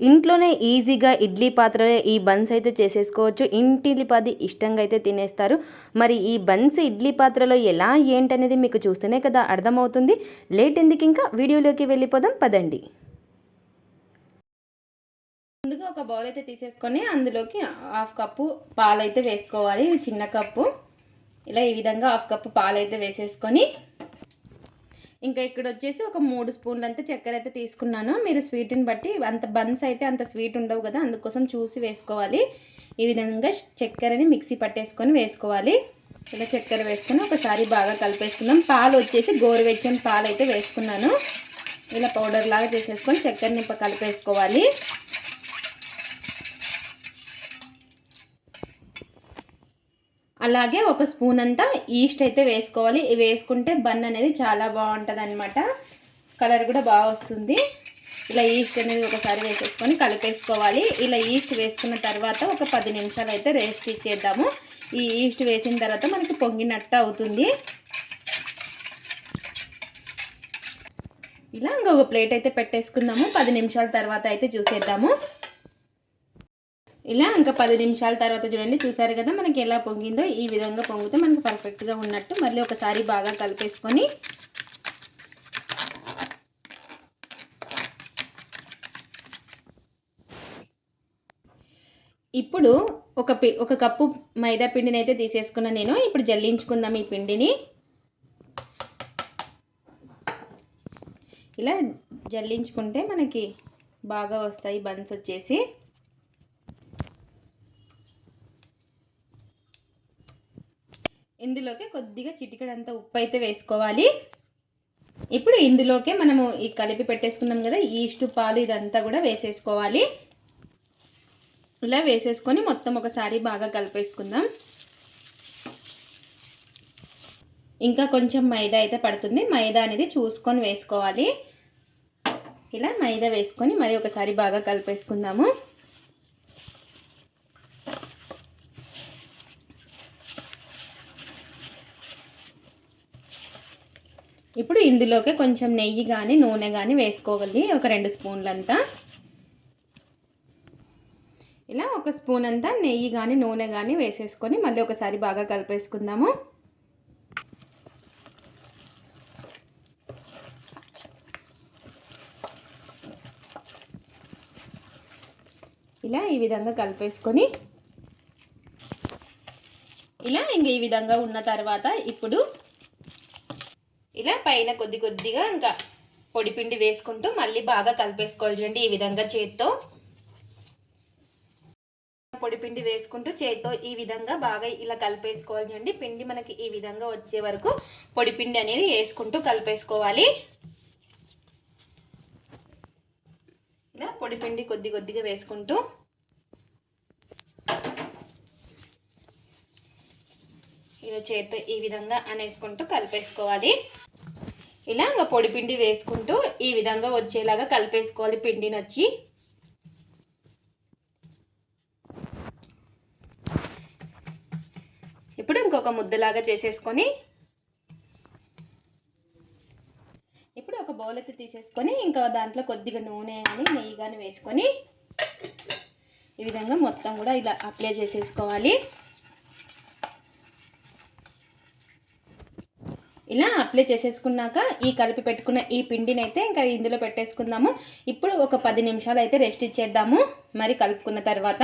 ఇంట్లోనే ఈజీగా ఇడ్లీ పాత్రలో ఈ బన్స్ అయితే చేసేసుకోవచ్చు. ఇంటిలిపాది ఇష్టంగా అయితే తినేస్తారు. మరి ఈ బన్స్ ఇడ్లీ పాత్రలో ఎలా ఏంటనేది మీకు చూస్తేనే కదా అర్థమవుతుంది. లేట్ ఎందుకు ఇంకా? వీడియోలోకి వెళ్ళిపోదాం పదండి. ముందుగా ఒక బౌల్ అయితే తీసేసుకొని అందులోకి హాఫ్ కప్పు పాలు అయితే వేసుకోవాలి. చిన్న కప్పు. ఇలా ఈ విధంగా హాఫ్ కప్పు పాలు అయితే వేసేసుకొని ఇంకా ఇక్కడ వచ్చేసి ఒక మూడు స్పూన్లు అంతా చక్కెర అయితే తీసుకున్నాను. మీరు స్వీట్ని బట్టి అంత బన్స్ అయితే అంత స్వీట్ ఉండవు కదా అందుకోసం చూసి వేసుకోవాలి. ఈ విధంగా చక్కెరని మిక్సీ పట్టేసుకొని వేసుకోవాలి. ఇలా చక్కెర వేసుకొని ఒకసారి బాగా కలిపేసుకుందాం. పాలు వచ్చేసి గోరువెచ్చని పాలు అయితే వేసుకున్నాను. ఇలా పౌడర్ లాగా చేసేసుకొని చక్కెరని కలిపేసుకోవాలి. అలాగే ఒక స్పూన్ అంతా ఈస్ట్ అయితే వేసుకోవాలి. వేసుకుంటే బన్ అనేది చాలా బాగుంటుంది అనమాట కలర్ కూడా బాగా వస్తుంది. ఇలా ఈస్ట్ అనేది ఒకసారి వేసేసుకొని కలిపేసుకోవాలి. ఇలా ఈస్ట్ వేసుకున్న తర్వాత ఒక పది నిమిషాలు అయితే రెస్ట్ ఇచ్చేద్దాము. ఈ ఈస్ట్ వేసిన తర్వాత మనకి పొంగినట్టు అవుతుంది. ఇలా ఇంకొక ప్లేట్ అయితే పెట్టేసుకుందాము. పది నిమిషాల తర్వాత అయితే చూసేద్దాము. ఇలా ఇంకా పది నిమిషాల తర్వాత చూడండి చూసారు కదా మనకి ఎలా పొంగిందో? ఈ విధంగా పొంగితే మనకు పర్ఫెక్ట్గా ఉన్నట్టు మళ్ళీ ఒకసారి బాగా కలిపేసుకొని ఇప్పుడు ఒక పి ఒక కప్పు మైదా పిండిని అయితే తీసేసుకున్నాను నేను. ఇప్పుడు జల్లించుకుందాం ఈ పిండిని. ఇలా జల్లించుకుంటే మనకి బాగా వస్తాయి బన్స్ వచ్చేసి. ఇందులోకి కొద్దిగా చిటికడంత ఉప్పు అయితే వేసుకోవాలి. ఇప్పుడు ఇందులోకే మనము ఈ కలిపి పెట్టేసుకున్నాం కదా ఈస్టు పాలు ఇదంతా కూడా వేసేసుకోవాలి. ఇలా వేసేసుకొని మొత్తం ఒకసారి బాగా కలిపేసుకుందాం. ఇంకా కొంచెం మైదా అయితే పడుతుంది. మైదా అనేది చూసుకొని వేసుకోవాలి. ఇలా మైదా వేసుకొని మరి ఒకసారి బాగా కలిపేసుకుందాము. ఇప్పుడు ఇందులోకి కొంచెం నెయ్యి కానీ నూనె కానీ వేసుకోవాలి. ఒక రెండు స్పూన్లంతా. ఇలా ఒక స్పూన్ అంతా నెయ్యి కానీ నూనె కానీ వేసేసుకొని మళ్ళీ ఒకసారి బాగా కలిపేసుకుందాము. ఇలా ఈ విధంగా కలిపేసుకొని. ఇలా ఇంక ఈ విధంగా ఉన్న తర్వాత ఇప్పుడు ఇలా పైన కొద్ది కొద్దిగా ఇంకా పొడిపిండి వేసుకుంటూ మళ్ళీ బాగా కలిపేసుకోవాలి చూడండి ఈ విధంగా చేత్తో. పొడిపిండి వేసుకుంటూ చేత్తో ఈ విధంగా బాగా ఇలా కలిపేసుకోవాలి చూడండి. పిండి మనకి ఈ విధంగా వచ్చే వరకు పొడిపిండి అనేది వేసుకుంటూ కలిపేసుకోవాలి. ఇలా పొడిపిండి కొద్ది కొద్దిగా వేసుకుంటూ. ఇలా చేత్తో ఈ విధంగా అనేసుకుంటూ కలిపేసుకోవాలి. ఇలా ఇంకా పొడి పిండి వేసుకుంటూ ఈ విధంగా వచ్చేలాగా కలిపేసుకోవాలి పిండిని వచ్చి. ఇప్పుడు ఇంకొక ముద్దలాగా చేసేసుకొని. ఇప్పుడు ఒక బౌల్ అయితే తీసేసుకొని ఇంకా దాంట్లో కొద్దిగా నూనె కానీ నెయ్యి కానీ వేసుకొని ఈ విధంగా మొత్తం కూడా ఇలా అప్లై చేసేసుకోవాలి. ఇలా అప్లై చేసేసుకున్నాక ఈ కలిపి పెట్టుకున్న ఈ పిండిని అయితే ఇంకా ఇందులో పెట్టేసుకుందాము. ఇప్పుడు ఒక పది నిమిషాలు అయితే రెస్ట్ ఇచ్చేద్దాము. మరి కలుపుకున్న తర్వాత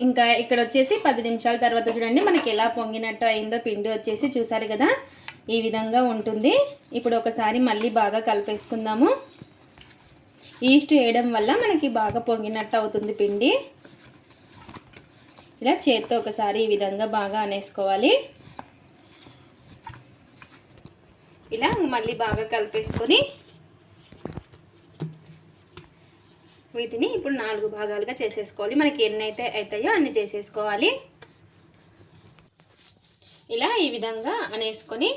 ఇంకా ఇక్కడ వచ్చేసి పది నిమిషాల తర్వాత చూడండి మనకి ఎలా పొంగినట్టు అయిందో పిండి వచ్చేసి చూసారు కదా? ఈ విధంగా ఉంటుంది. ఇప్పుడు ఒకసారి మళ్ళీ బాగా కలిపేసుకుందాము. ఈస్ట్ వేయడం వల్ల మనకి బాగా పొంగినట్టు అవుతుంది పిండి. ఇలా చేత్తో ఒకసారి ఈ విధంగా బాగా అనేసుకోవాలి. ఇలా మళ్ళీ బాగా కలిపేసుకొని వీటిని ఇప్పుడు నాలుగు భాగాలుగా చేసేసుకోవాలి. మనకి ఎన్ని అయితే అవుతాయో అన్ని చేసేసుకోవాలి. ఇలా ఈ విధంగా అనేసుకొని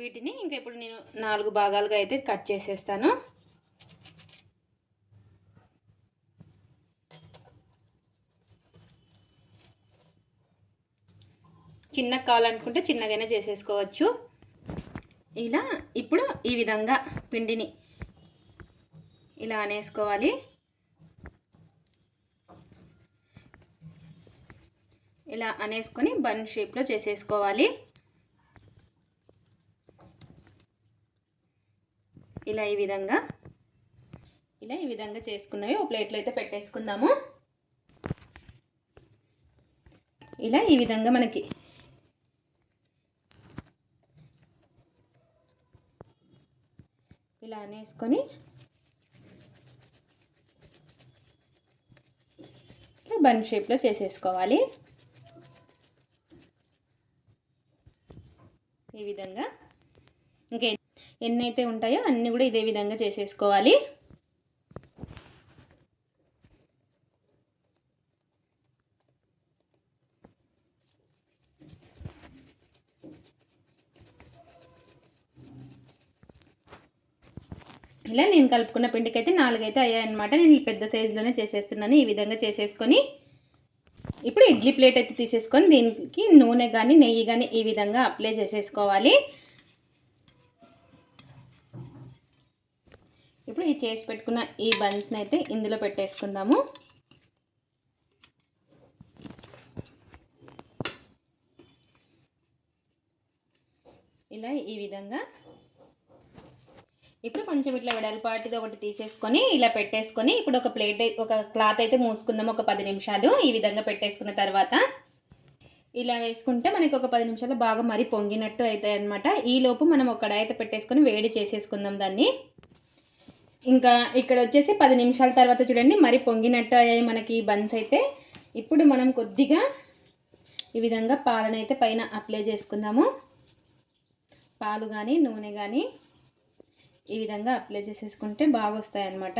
వీటిని ఇంకా ఇప్పుడు నేను నాలుగు భాగాలుగా అయితే కట్ చేసేస్తాను. చిన్నగా కావాలనుకుంటే చిన్నగానే చేసేసుకోవచ్చు. ఇలా ఇప్పుడు ఈ విధంగా పిండిని ఇలా అనేసుకోవాలి. ఇలా అనేసుకొని బన్ షేప్లో చేసేసుకోవాలి. ఇలా ఈ విధంగా ఇలా ఈ విధంగా చేసుకున్నవి ఒక ప్లేట్లో అయితే పెట్టేసుకుందాము. ఇలా ఈ విధంగా మనకి ఇలా అనేసుకొని ఇలా బన్ షేప్లో చేసేసుకోవాలి. ఈ విధంగా. ఇంకా ఎన్ని అయితే ఉంటాయో అన్నీ కూడా ఇదే విధంగా చేసేసుకోవాలి. ఇలా నేను కలుపుకున్న పిండికి అయితే నాలుగైతే అయ్యాయన్నమాట. నేను పెద్ద సైజులోనే చేసేస్తున్నాను. ఈ విధంగా చేసేసుకొని ఇప్పుడు ఇడ్లీ ప్లేట్ అయితే తీసేసుకొని దీనికి నూనె కానీ నెయ్యి కానీ ఈ విధంగా అప్లై చేసేసుకోవాలి. ఇప్పుడు ఈ చేసి పెట్టుకున్న ఈ బన్స్ని అయితే ఇందులో పెట్టేసుకుందాము. ఇలా ఈ విధంగా ఇప్పుడు కొంచెం ఇట్లా వెడల్పాటిది ఒకటి తీసేసుకొని ఇలా పెట్టేసుకొని ఇప్పుడు ఒక ప్లేట్ ఒక క్లాత్ అయితే మూసుకుందాం ఒక పది నిమిషాలు. ఈ విధంగా పెట్టేసుకున్న తర్వాత ఇలా వేసుకుంటే మనకి ఒక పది నిమిషాలు బాగా మరి పొంగినట్టు అవుతాయి అనమాట ఈలోపు మనం ఒక అయితే పెట్టేసుకొని వేడి చేసేసుకుందాం దాన్ని. ఇంకా ఇక్కడ వచ్చేసి పది నిమిషాల తర్వాత చూడండి మరి పొంగినట్టు అయ్యాయి మనకి బన్స్ అయితే. ఇప్పుడు మనం కొద్దిగా ఈ విధంగా పాలనైతే పైన అప్లై చేసుకుందాము. పాలు కానీ నూనె కానీ ఈ విధంగా అప్లై చేసేసుకుంటే బాగా వస్తాయి అన్నమాట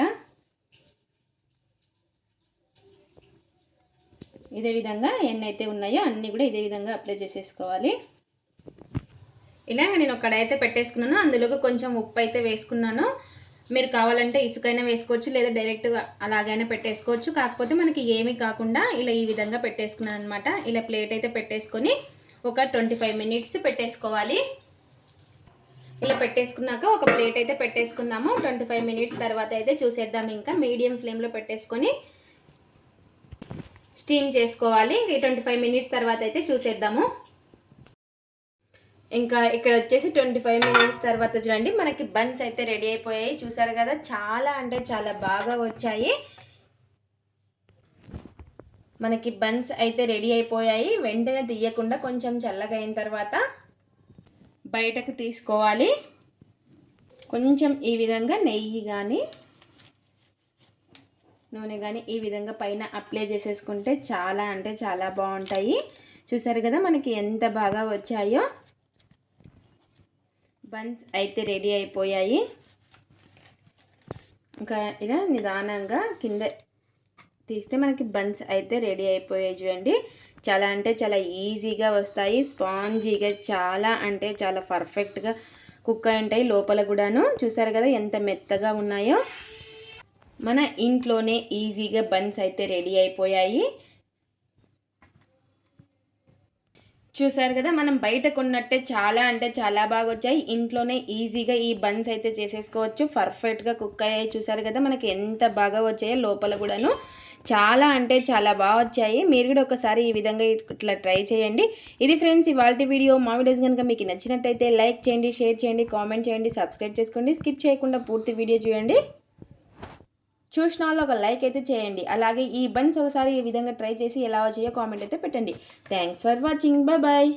ఇదే విధంగా ఎన్ని అయితే ఉన్నాయో అన్నీ కూడా ఇదే విధంగా అప్లై చేసేసుకోవాలి. ఇలాగ నేను ఒక అయితే పెట్టేసుకున్నాను. అందులోకి కొంచెం ఉప్పు అయితే వేసుకున్నాను. మీరు కావాలంటే ఇసుకైనా వేసుకోవచ్చు లేదా డైరెక్ట్గా అలాగైనా పెట్టేసుకోవచ్చు. కాకపోతే మనకి ఏమీ కాకుండా ఇలా ఈ విధంగా పెట్టేసుకున్నాను అనమాట ఇలా ప్లేట్ అయితే పెట్టేసుకొని ఒక ట్వంటీ ఫైవ్ మినిట్స్ పెట్టేసుకోవాలి. ఇలా పెట్టేసుకున్నాక ఒక ప్లేట్ అయితే పెట్టేసుకున్నాము ట్వంటీ ఫైవ్ మినిట్స్ తర్వాత అయితే చూసేద్దాం. ఇంకా మీడియం ఫ్లేమ్లో పెట్టేసుకొని స్టీమ్ చేసుకోవాలి. ఇంక ట్వంటీ ఫైవ్ మినిట్స్ తర్వాత అయితే చూసేద్దాము. ఇంకా ఇక్కడ వచ్చేసి ట్వంటీ ఫైవ్ మినిట్స్ తర్వాత చూడండి. మనకి బన్స్ అయితే రెడీ అయిపోయాయి. చూసారు కదా? చాలా అంటే చాలా బాగా వచ్చాయి. మనకి బన్స్ అయితే రెడీ అయిపోయాయి. వెంటనే తీయకుండా కొంచెం చల్లగా అయిన తర్వాత బయటకు తీసుకోవాలి. కొంచెం ఈ విధంగా నెయ్యి కానీ నూనె కానీ ఈ విధంగా పైన అప్లై చేసేసుకుంటే చాలా అంటే చాలా బాగుంటాయి. చూసారు కదా మనకి ఎంత బాగా వచ్చాయో? బన్స్ అయితే రెడీ అయిపోయాయి. ఇంకా ఇలా నిదానంగా కింద తీస్తే మనకి బన్స్ అయితే రెడీ అయిపోయాయి చూడండి. చాలా అంటే చాలా ఈజీగా వస్తాయి. స్పాంజీగా చాలా అంటే చాలా పర్ఫెక్ట్గా కుక్ అయి ఉంటాయి లోపల కూడాను. చూసారు కదా ఎంత మెత్తగా ఉన్నాయో. మన ఇంట్లోనే ఈజీగా బన్స్ అయితే రెడీ అయిపోయాయి. చూసారు కదా మనం బయట కొన్నట్టే చాలా అంటే చాలా బాగా వచ్చాయి. ఇంట్లోనే ఈజీగా ఈ బన్స్ అయితే చేసేసుకోవచ్చు. పర్ఫెక్ట్గా కుక్ అయ్యాయి. చూసారు కదా మనకి ఎంత బాగా వచ్చాయో లోపల కూడాను. చాలా అంటే చాలా బాగా వచ్చాయి. మీరు కూడా ఒకసారి ఈ విధంగా ఇట్లా ట్రై చేయండి. ఇది ఫ్రెండ్స్ ఇవాళ వీడియో. మా వీడియోస్ కనుక మీకు నచ్చినట్టయితే లైక్ చేయండి షేర్ చేయండి కామెంట్ చేయండి సబ్స్క్రైబ్ చేసుకోండి. స్కిప్ చేయకుండా పూర్తి వీడియో చూడండి. చూసిన వాళ్ళు ఒక లైక్ అయితే చేయండి. అలాగే ఈ బన్స్ ఒకసారి ఈ విధంగా ట్రై చేసి ఎలా వచ్చాయో కామెంట్ అయితే పెట్టండి. Thanks for watching. Bye bye